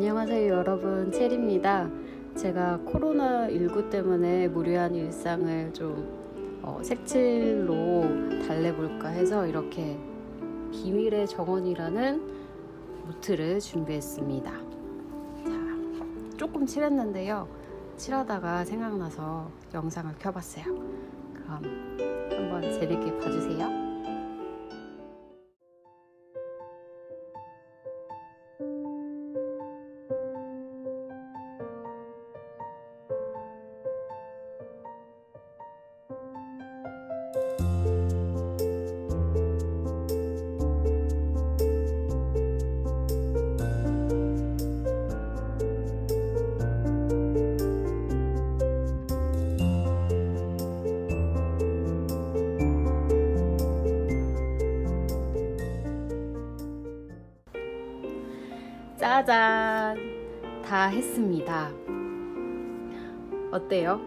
안녕하세요 여러분 체리입니다. 제가 코로나19 때문에 무료한 일상을 좀 어, 색칠로 달래볼까 해서 이렇게 비밀의 정원이라는 노트를 준비했습니다. 자, 조금 칠했는데요. 칠하다가 생각나서 영상을 켜봤어요. 그럼 한번 재밌게 봐주세요. 짜잔! 다 했습니다. 어때요?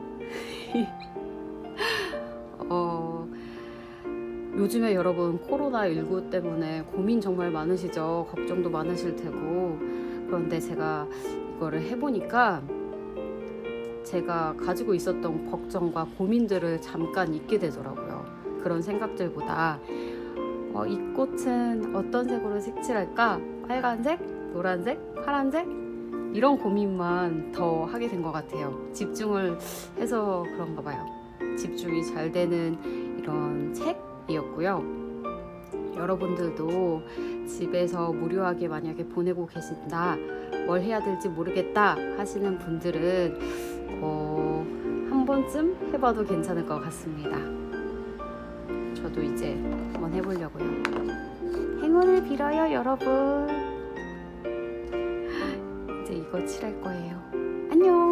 어, 요즘에 여러분 코로나19 때문에 고민 정말 많으시죠? 걱정도 많으실 테고. 그런데 제가 이거를 해보니까 제가 가지고 있었던 걱정과 고민들을 잠깐 잊게 되더라고요. 그런 생각들보다 어, 이 꽃은 어떤 색으로 색칠할까? 빨간색? 노란색? 파란색? 이런 고민만 더 하게 된 것 같아요. 집중을 해서 그런가 봐요. 집중이 잘 되는 이런 책이었고요. 여러분들도 집에서 무료하게 만약에 보내고 계신다, 뭘 해야 될지 모르겠다 하시는 분들은 어, 한 번쯤 해봐도 괜찮을 것 같습니다. 저도 이제 한번 해보려고요. 행운을 빌어요, 여러분. 이거 칠할 거예요. 안녕.